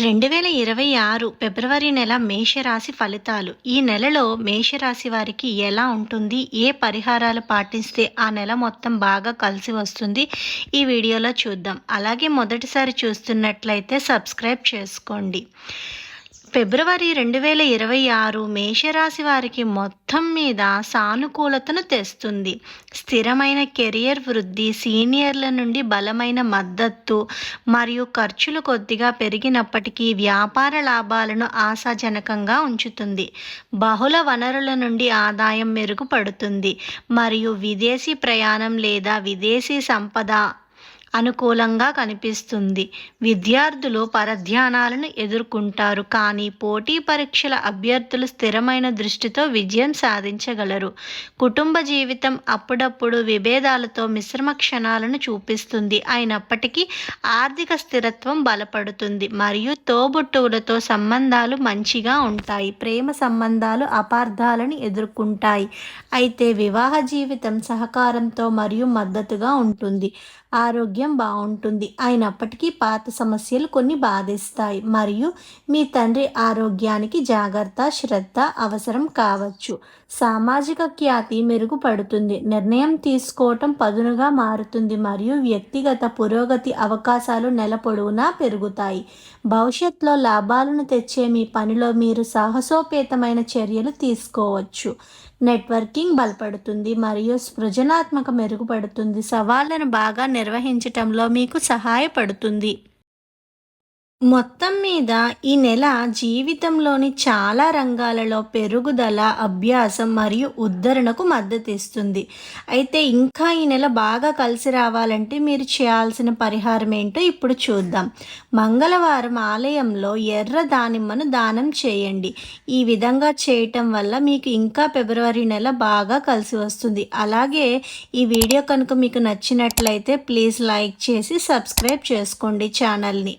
రెండు వేల ఇరవై ఆరు ఫిబ్రవరి నెల మేషరాశి ఫలితాలు. ఈ నెలలో మేషరాశి వారికి ఎలా ఉంటుంది? ఏ పరిహారాలు పాటిస్తే ఆ నెల మొత్తం బాగా కలిసి వస్తుంది? ఈ వీడియోలో చూద్దాం. అలాగే మొదటిసారి చూస్తున్నట్లయితే సబ్స్క్రైబ్ చేసుకోండి. ఫిబ్రవరి రెండు వేల ఇరవై ఆరు మేషరాశి వారికి మొత్తం మీద సానుకూలతను తెస్తుంది. స్థిరమైన కెరియర్ వృద్ధి సీనియర్ల నుండి బలమైన మద్దతు మరియు ఖర్చులు కొద్దిగా పెరిగినప్పటికీ వ్యాపార లాభాలను ఆశాజనకంగా ఉంచుతుంది. బహుళ వనరుల నుండి ఆదాయం మెరుగుపడుతుంది. మరియు విదేశీ ప్రయాణం లేదా విదేశీ సంపద అనుకూలంగా కనిపిస్తుంది. విద్యార్థులు పరధ్యానాలను ఎదుర్కొంటారు. కానీ పోటీ పరీక్షల అభ్యర్థులు స్థిరమైన దృష్టితో విజయం సాధించగలరు. కుటుంబ జీవితం అప్పుడప్పుడు విభేదాలతో మిశ్రమ క్షణాలను చూపిస్తుంది. అయినప్పటికీ ఆర్థిక స్థిరత్వం బలపడుతుంది. మరియు తోబుట్టువులతో సంబంధాలు మంచిగా ఉంటాయి. ప్రేమ సంబంధాలు అపార్థాలను ఎదుర్కొంటాయి. అయితే వివాహ జీవితం సహకారంతో మరియు మద్దతుగా ఉంటుంది. ఆరోగ్యం బాగుంటుంది. అయినప్పటికీ పాత సమస్యలు కొన్ని బాధిస్తాయి. మరియు మీ తండ్రి ఆరోగ్యానికి జాగ్రత్త శ్రద్ధ అవసరం కావచ్చు. సామాజిక ఖ్యాతి మెరుగుపడుతుంది. నిర్ణయం తీసుకోవటం పదునుగా మారుతుంది. మరియు వ్యక్తిగత పురోగతి అవకాశాలు నెల పొడవునా పెరుగుతాయి. భవిష్యత్తులో లాభాలను తెచ్చే మీ పనిలో మీరు సాహసోపేతమైన చర్యలు తీసుకోవచ్చు. నెట్వర్కింగ్ బలపడుతుంది మరియు సృజనాత్మక మెరుగుపడుతుంది. సవాళ్ళను బాగా నిర్వహించటంలో మీకు సహాయపడుతుంది. మొత్తం మీద ఈ నెల జీవితంలోని చాలా రంగాలలో పెరుగుదల అభ్యాసం మరియు ఉద్ధరణకు మద్దతు ఇస్తుంది అయితే ఇంకా ఈ నెల బాగా కలిసి రావాలంటే మీరు చేయాల్సిన పరిహారం ఏంటో ఇప్పుడు చూద్దాం. మంగళవారం ఆలయంలో ఎర్ర దానిమ్మను దానం చేయండి. ఈ విధంగా చేయటం వల్ల మీకు ఇంకా ఫిబ్రవరి నెల బాగా కలిసి వస్తుంది. అలాగే ఈ వీడియో కనుక మీకు నచ్చినట్లయితే ప్లీజ్ లైక్ చేసి సబ్స్క్రైబ్ చేసుకోండి ఛానల్ని.